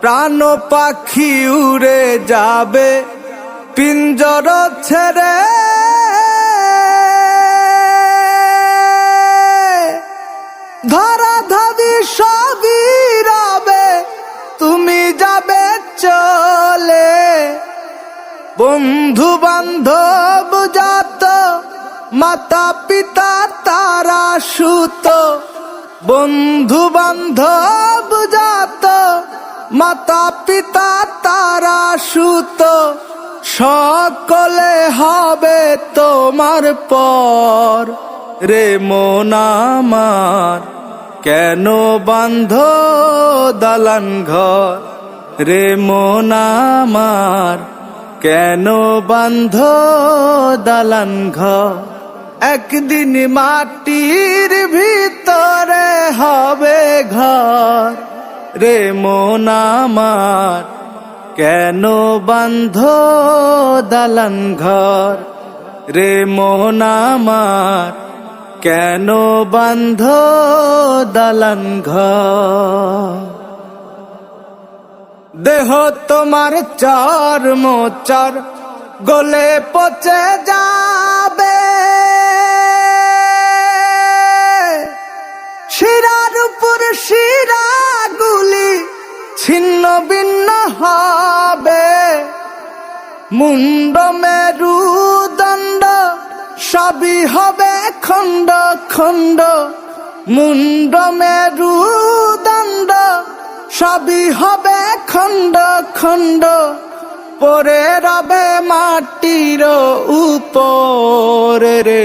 প্রাণ পাখি উড়ে যাবে, পিঞ্জর ছেড়ে। ধরা ধাবি সবই রবে, তুমি যাবে চলে। বন্ধু বান্ধব যাত মাতা পিতা তারা সুত বন্ধু বান্ধব যাত মাতা পিতা তারা সুত, সকলে হবে তোমার পর। রে মোনামার কেন বান্ধ দালান ঘর? রে মোনামার কেন বান্ধ দালান ঘর? একদিন মাটির ভিতরে হবে ঘর। রে মোনামার কেন বান্ধ দালান ঘর? রে মোনামার কেন বান্ধ দালান ঘর? দেহ তোমার চার মোচার, গলে পচে যাবে শিরার উপর শিরাগুলি ছিন্ন ভিন্ন হবে। মুন্ড মেরুদণ্ড সবই হবে খণ্ড খণ্ড। মুন্ড মেরুদণ্ড সবই হবে খণ্ড খণ্ড। পরে রবে মাটির উপরে রে